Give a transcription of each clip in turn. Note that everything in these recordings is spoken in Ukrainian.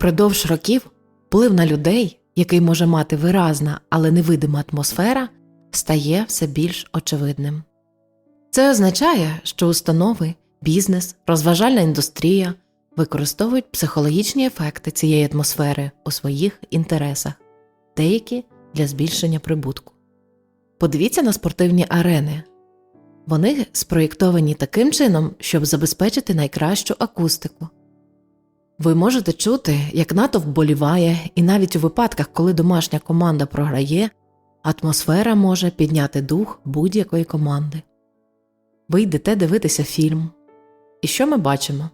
Впродовж років вплив на людей, який може мати виразна, але невидима атмосфера, стає все більш очевидним. Це означає, що установи, бізнес, розважальна індустрія використовують психологічні ефекти цієї атмосфери у своїх інтересах, деякі для збільшення прибутку. Подивіться на спортивні арени. Вони спроєктовані таким чином, щоб забезпечити найкращу акустику. Ви можете чути, як натовп боліває, і навіть у випадках, коли домашня команда програє, атмосфера може підняти дух будь-якої команди. Ви йдете дивитися фільм. І що ми бачимо?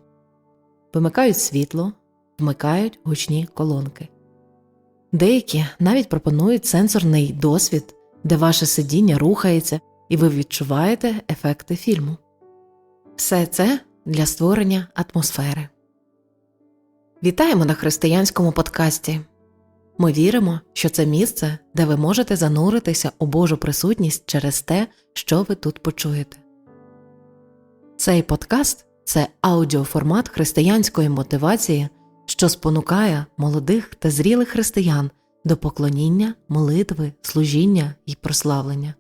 Вимикають світло, вмикають гучні колонки. Деякі навіть пропонують сенсорний досвід, де ваше сидіння рухається і ви відчуваєте ефекти фільму. Все це для створення атмосфери. Вітаємо на християнському подкасті. Ми віримо, що це місце, де ви можете зануритися у Божу присутність через те, що ви тут почуєте. Цей подкаст це аудіоформат християнської мотивації, що спонукає молодих та зрілих християн до поклоніння, молитви, служіння і прославлення.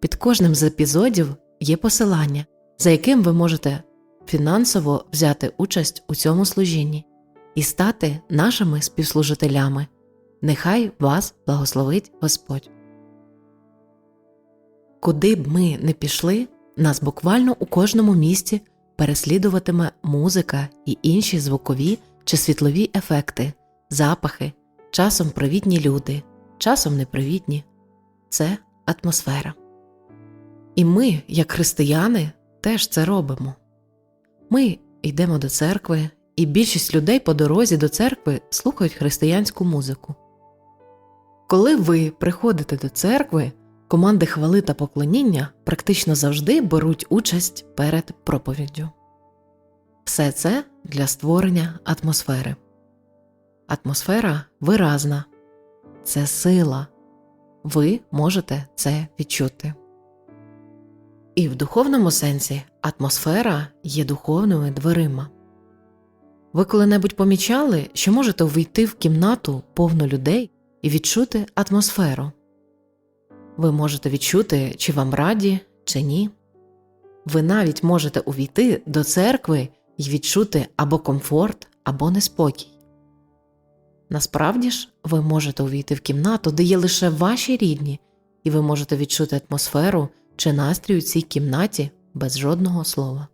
Під кожним з епізодів є посилання, за яким ви можете фінансово взяти участь у цьому служінні і стати нашими співслужителями. Нехай вас благословить Господь. Куди б ми не пішли, нас буквально у кожному місці переслідуватиме музика і інші звукові чи світлові ефекти, запахи, часом привітні люди, часом непривітні це атмосфера. І ми, як християни, теж це робимо. Ми йдемо до церкви, і більшість людей по дорозі до церкви слухають християнську музику. Коли ви приходите до церкви, команди хвали та поклоніння практично завжди беруть участь перед проповіддю. Все це для створення атмосфери. Атмосфера виразна, це сила. Ви можете це відчути. І в духовному сенсі атмосфера є духовними дверима. Ви коли-небудь помічали, що можете увійти в кімнату повну людей і відчути атмосферу. Ви можете відчути, чи вам раді, чи ні. Ви навіть можете увійти до церкви і відчути або комфорт, або неспокій. Насправді ж, ви можете увійти в кімнату, де є лише ваші рідні, і ви можете відчути атмосферу чи настрій у цій кімнаті без жодного слова.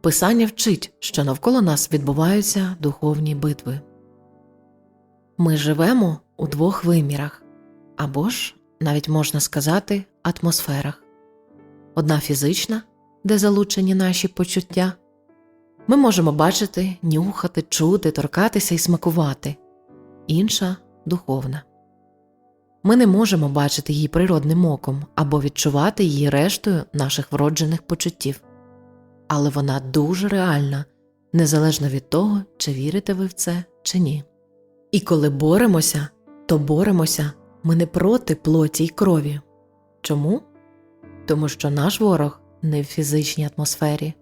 Писання вчить, що навколо нас відбуваються духовні битви. Ми живемо у двох вимірах або ж, навіть можна сказати, атмосферах одна фізична, де залучені наші почуття. Ми можемо бачити, нюхати, чути, торкатися і смакувати, інша духовна. Ми не можемо бачити її природним оком або відчувати її рештою наших вроджених почуттів, але вона дуже реальна, незалежно від того, чи вірите ви в це чи ні. І коли боремося, то боремося ми не проти плоті й крові. Чому? Тому що наш ворог не в фізичній атмосфері.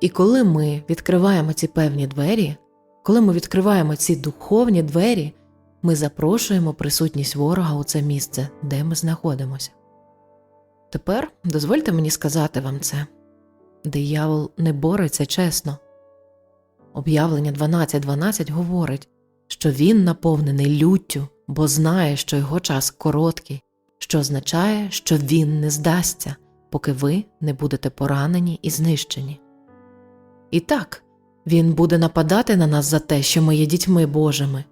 І коли ми відкриваємо ці певні двері, коли ми відкриваємо ці духовні двері, ми запрошуємо присутність ворога у це місце, де ми знаходимося. Тепер дозвольте мені сказати вам це диявол не бореться чесно. Об'явлення 12.12 .12 говорить, що він наповнений люттю, бо знає, що його час короткий, що означає, що він не здасться, поки ви не будете поранені і знищені. І так, він буде нападати на нас за те, що ми є дітьми Божими,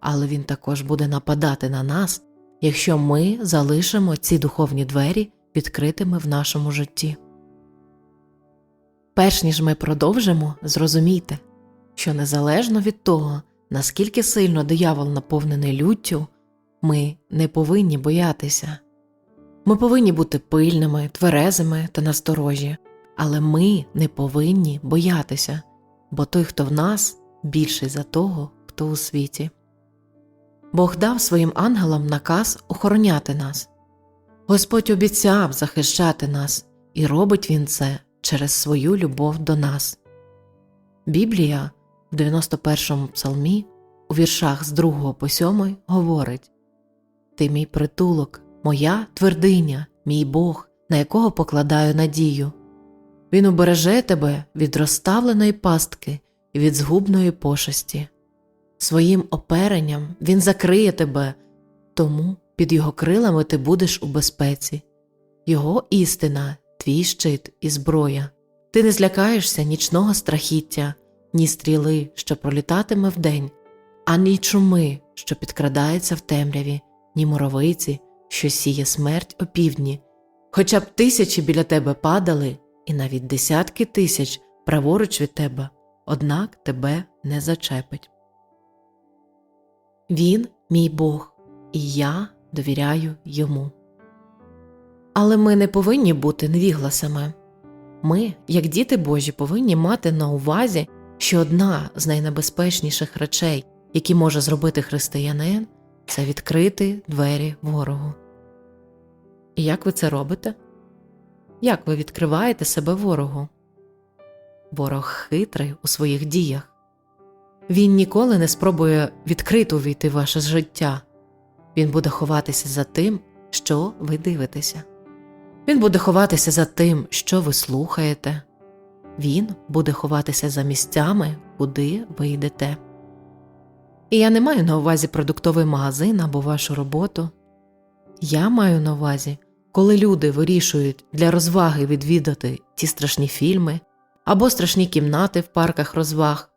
але він також буде нападати на нас, якщо ми залишимо ці духовні двері відкритими в нашому житті. Перш ніж ми продовжимо, зрозумійте, що незалежно від того, наскільки сильно диявол наповнений люттю, ми не повинні боятися. Ми повинні бути пильними, тверезими та насторожі, але ми не повинні боятися, бо той, хто в нас, більший за того, хто у світі. Бог дав своїм ангелам наказ охороняти нас. Господь обіцяв захищати нас, і робить Він це через свою любов до нас. Біблія в 91-му псалмі у віршах з 2 по 7 говорить Ти мій притулок, моя твердиня, мій Бог, на якого покладаю надію. Він убереже тебе від розставленої пастки і від згубної пошесті. Своїм оперенням він закриє тебе, тому під його крилами ти будеш у безпеці. Його істина, твій щит і зброя. Ти не злякаєшся нічного страхіття, ні стріли, що пролітатиме вдень, ані чуми, що підкрадається в темряві, ні муровиці, що сіє смерть опівдні. Хоча б тисячі біля тебе падали, і навіть десятки тисяч праворуч від тебе, однак тебе не зачепить. Він мій Бог, і я довіряю йому. Але ми не повинні бути невігласами. Ми, як діти Божі, повинні мати на увазі, що одна з найнебезпечніших речей, які може зробити християнин, це відкрити двері ворогу. І як ви це робите? Як ви відкриваєте себе ворогу? Ворог хитрий у своїх діях. Він ніколи не спробує відкрито увійти ваше життя. Він буде ховатися за тим, що ви дивитеся. Він буде ховатися за тим, що ви слухаєте. Він буде ховатися за місцями, куди ви йдете. І я не маю на увазі продуктовий магазин або вашу роботу. Я маю на увазі, коли люди вирішують для розваги відвідати ті страшні фільми або страшні кімнати в парках розваг.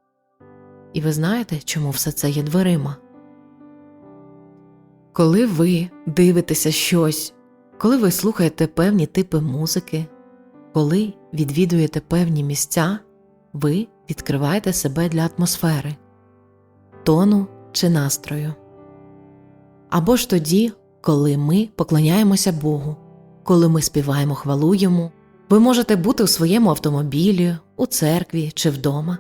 І ви знаєте, чому все це є дверима? Коли ви дивитеся щось, коли ви слухаєте певні типи музики, коли відвідуєте певні місця, ви відкриваєте себе для атмосфери, тону чи настрою. Або ж тоді, коли ми поклоняємося Богу, коли ми співаємо хвалу Йому, ви можете бути у своєму автомобілі, у церкві чи вдома.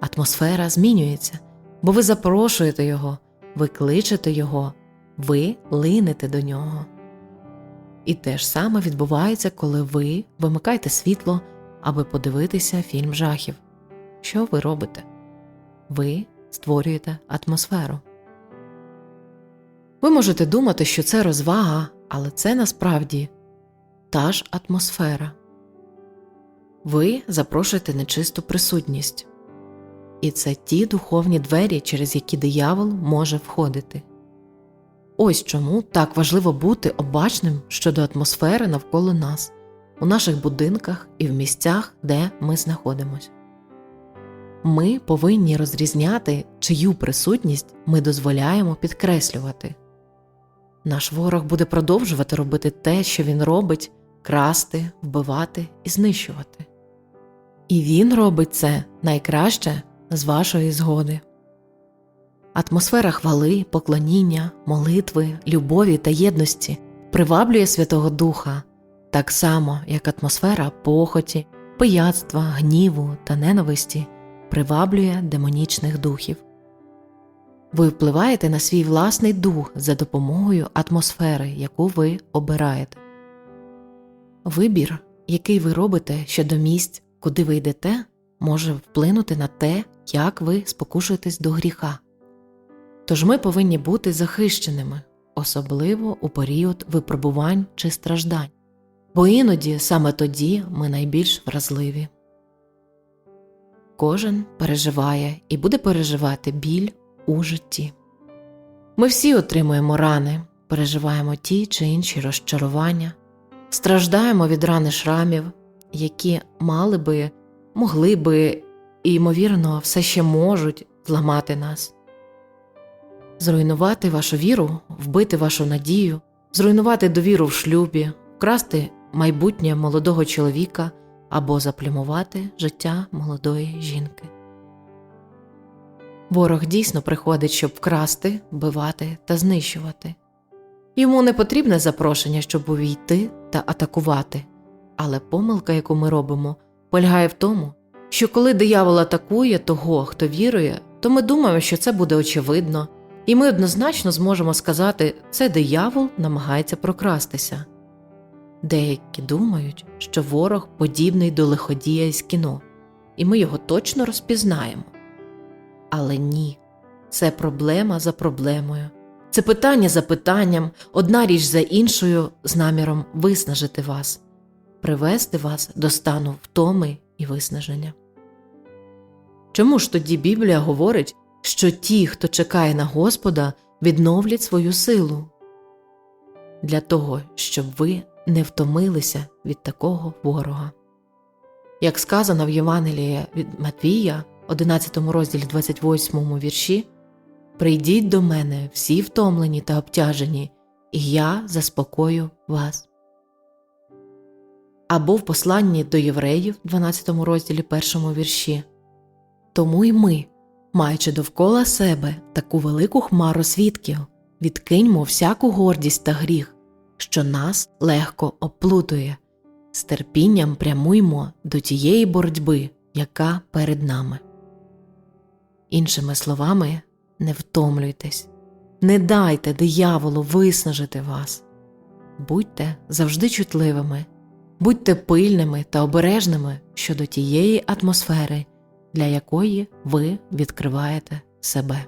Атмосфера змінюється, бо ви запрошуєте Його, ви кличете Його, ви линете до нього. І те ж саме відбувається, коли ви вимикаєте світло, аби подивитися фільм жахів. Що ви робите? Ви створюєте атмосферу. Ви можете думати, що це розвага, але це насправді та ж атмосфера. Ви запрошуєте нечисту присутність, і це ті духовні двері, через які диявол може входити. Ось чому так важливо бути обачним щодо атмосфери навколо нас, у наших будинках і в місцях, де ми знаходимося. Ми повинні розрізняти, чию присутність ми дозволяємо підкреслювати. Наш ворог буде продовжувати робити те, що він робить красти, вбивати і знищувати. І він робить це найкраще з вашої згоди. Атмосфера хвали, поклоніння, молитви, любові та єдності приваблює Святого Духа, так само як атмосфера похоті, пияцтва, гніву та ненависті приваблює демонічних духів. Ви впливаєте на свій власний дух за допомогою атмосфери, яку ви обираєте. Вибір, який ви робите щодо місць, куди ви йдете, може вплинути на те, як ви спокушуєтесь до гріха. Тож ми повинні бути захищеними, особливо у період випробувань чи страждань, бо іноді саме тоді ми найбільш вразливі. Кожен переживає і буде переживати біль у житті. Ми всі отримуємо рани, переживаємо ті чи інші розчарування, страждаємо від рани шрамів, які мали би, могли би і, ймовірно, все ще можуть зламати нас зруйнувати вашу віру, вбити вашу надію, зруйнувати довіру в шлюбі, вкрасти майбутнє молодого чоловіка або заплямувати життя молодої жінки. Ворог дійсно приходить, щоб вкрасти, вбивати та знищувати. Йому не потрібне запрошення, щоб увійти та атакувати, але помилка, яку ми робимо, полягає в тому, що коли диявол атакує того, хто вірує, то ми думаємо, що це буде очевидно, і ми однозначно зможемо сказати, це диявол намагається прокрастися. Деякі думають, що ворог подібний до лиходія із кіно, і ми його точно розпізнаємо. Але ні, це проблема за проблемою. Це питання за питанням, одна річ за іншою з наміром виснажити вас, привести вас до стану втоми і виснаження. Чому ж тоді Біблія говорить, що ті, хто чекає на Господа, відновлять свою силу? Для того, щоб ви не втомилися від такого ворога. Як сказано в Євангелії від Матвія, 11 розділі 28 вірші, Прийдіть до мене всі втомлені та обтяжені, і я заспокою вас. Або в посланні до євреїв, 12 розділі 1 вірші. Тому й ми, маючи довкола себе таку велику хмару свідків, відкиньмо всяку гордість та гріх, що нас легко оплутує, з терпінням прямуймо до тієї боротьби, яка перед нами. Іншими словами, не втомлюйтесь, не дайте дияволу виснажити вас. Будьте завжди чутливими, будьте пильними та обережними щодо тієї атмосфери, для якої ви відкриваєте себе.